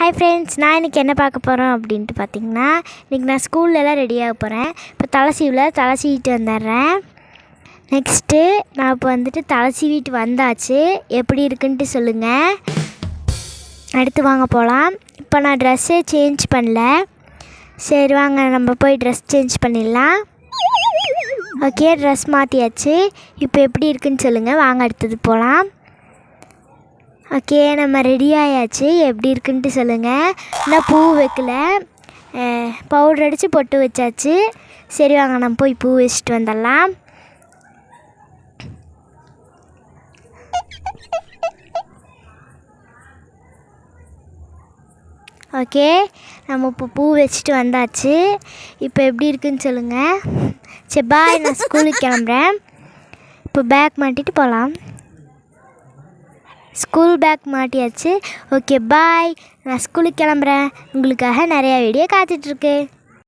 Hi friends நான் இன்றைக்கி என்ன பார்க்க போகிறோம் அப்படின்ட்டு பார்த்தீங்கன்னா இன்றைக்கி நான் ஸ்கூல்லலாம் ரெடியாக போகிறேன் இப்போ தலை சீவில் தலை சீவிட்டு வந்துடுறேன். நெக்ஸ்ட்டு நான் இப்போ வந்துட்டு தலை சீவிட்டு வந்தாச்சு. எப்படி இருக்குன்ட்டு சொல்லுங்கள் அடுத்து வாங்க போகலாம் இப்போ நான் ட்ரெஸ்ஸே சேஞ்ச் பண்ணல. சரி வாங்க நம்ம போய் ட்ரெஸ் சேஞ்ச் பண்ணிடலாம். ஓகே ட்ரெஸ் மாற்றியாச்சு இப்போ எப்படி இருக்குன்னு சொல்லுங்கள் வாங்க அடுத்தது போகலாம் ஓகே நம்ம ரெடி ஆயாச்சு. எப்படி இருக்குன்ட்டு சொல்லுங்கள் இன்னும் பூ வைக்கல. பவுடர் அடித்து பொட்டு வச்சாச்சு. சரி வாங்க நம்ம போய் பூ வச்சுட்டு வந்துடலாம். ஓகே நம்ம இப்போ பூ வச்சுட்டு வந்தாச்சு. இப்போ எப்படி இருக்குன்னு சொல்லுங்கள் சரி பாய் நான் ஸ்கூலுக்கு கிளம்புறேன். இப்போ பேக் மாட்டிட்டு போகலாம். School bag மாட்டியாச்சு. Okay bye. நான் ஸ்கூலுக்கு கிளம்புறேன். உங்களுக்காக நிறையா வீடியோ காத்துட்ருக்கு